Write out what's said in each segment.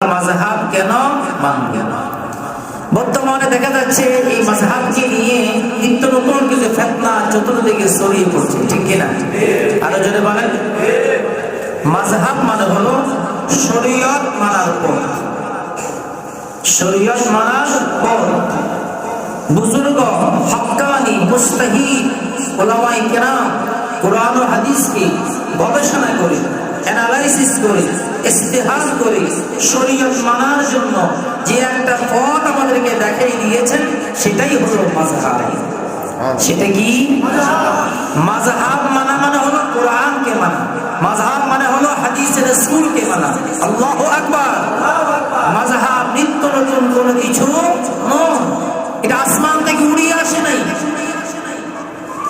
মাযহাব কেন মানবে না? বর্তমানে দেখা যাচ্ছে এই মাযহাবকে নিয়ে নিত্য নতুন কিছু ফেতনা চতুর্দিকে ছড়িয়ে পড়ছে, ঠিক কিনা আরও জোরে বলেন। মাযহাব মানে হলো শরীয়ত মানার পর শরীয়ত মানার বুজুর্গ মুস্তাহিদ ওলামাই কেরাম, কোরআন হাদিসকে গবেষণা করে অ্যানালাইসিস করে ইস্তেহার করি শরীয়ত মানার জন্য যে একটা পথ আমাদেরকে দেখাই দিয়েছেন সেটাই হলো মাযহাব। সেটা কি? মাঝহাব মানা মানে হলো কোরআনকে মানা। মাঝহাব মানে হলো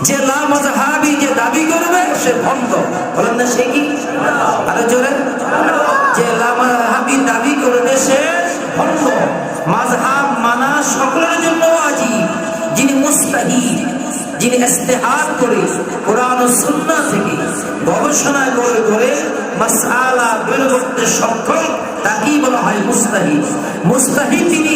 যে লা মাযহাবি যে দাবি করবে, সে ভণ্ড বলেন না, সে কি? আরও জোরে। যে লা দাবি করবে, সে ভণ্ড মাযহাব মানা সকলের জন্য ওয়াজিব। যিনি মুস্তাহিদ, যিনি ইস্তেহার করে কোরআন ও সুন্নাহ থেকে গবেষণা করে করে মাসআলা বের করতে সক্ষম, তাকেই বলা হয় মুস্তাহিদ। মুস্তাহিদ তিনি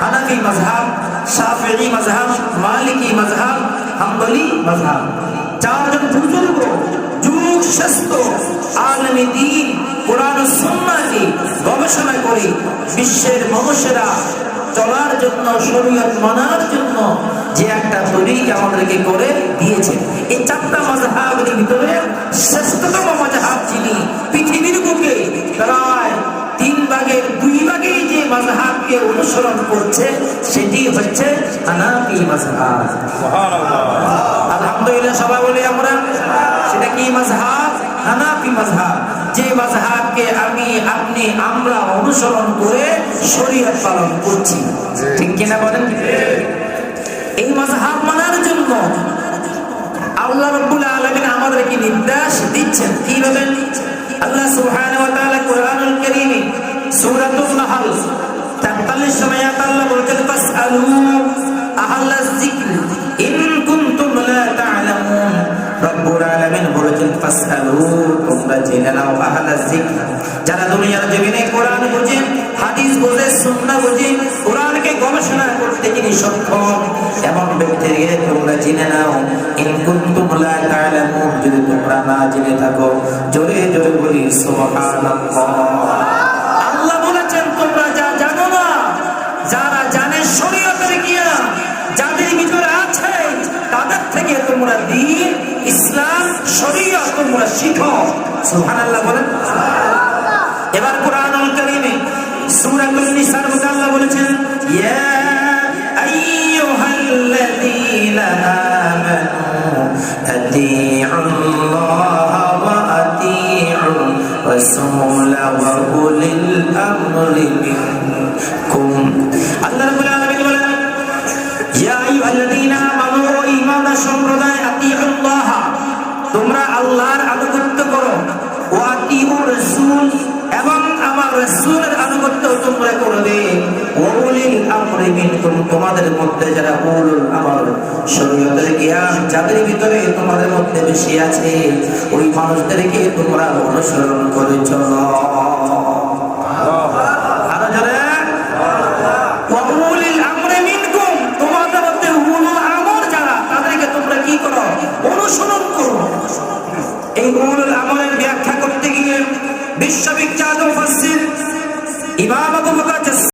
হানাফি মাযহাব শাফিঈ মাযহাব মালিকি মাযহাব হাম্বলি মাযহাব চারজন বুজুর্গ যুগ শ্রেষ্ঠ আলমী দিন কোরআন ও গবেষণা করে বিশ্বের মানুষেরা চলার জন্য শরীয়ত মানার জন্য যে একটা তরিক আমাদেরকে করে দিয়েছে। এই চারটা অনুসরণ করছে সেটি হচ্ছে হানাফি আলহামদুলিল্লাহ সবাই বলি আমরা সেটা কি হানাফি মাযহাব। যে মাযহাবকে আমি আপনি আমরা অনুসরণ করে শরীয়ত পালন করছি। ঠিক কিনা বলেন? এই মাযহাব মানার জন্য আল্লাহ রাব্বুল আলামিন আমাদেরকে নির্দেশ দিচ্ছেন। কি কীভাবে আল্লাহ সুবহানাহু ওয়া তাআলা কোরআনুল কারীমে সূরাতুন নাহল ফাসআলু তোমরা গবেষণা করতে যিনি সক্ষম। এমন তোমরা জেনে নাও, ইন কুনতুম লা তা'লামুন যদি তোমরা না জেনে থাকো, জোরে জোরে বলি, সুবহানাল্লাহ। শরীয়ত তোমরা শিখো সুবহানাল্লাহ বলেন। এবার কোরআনুল কারীমে সূরাতুন নিসার মধ্যে আল্লাহ বলেছেন, ইয়া আইয়ুহাল্লাযীনা আমানু আতিউল্লাহ ওয়া আতিউর রাসূল ওয়া উলিল আমরি মিনকুম। আল্লাহ রাব্বুল আলামিন বলেন, ইয়া আইয়ুহাল্লাযীনা আমানু ও ঈমানদার সম্প্রদায়, আতিউল্লাহ। তোমরা আল্লাহর আনুগত্য করো। এবং আমার রাসূলের আনুগত্য তোমরা করবে তোমাদের মধ্যে যারা উলুল শরীয়তের জ্ঞান যাদের ভিতরে তোমাদের মধ্যে বেশি আছে, ওই মানুষদেরকে তোমরা অনুসরণ করে? আরও করো আমলের ব্যাখ্যা করতে গিয়ে বিশ্ববিখ্যাত উপস্থিত ইমাম আবু বকর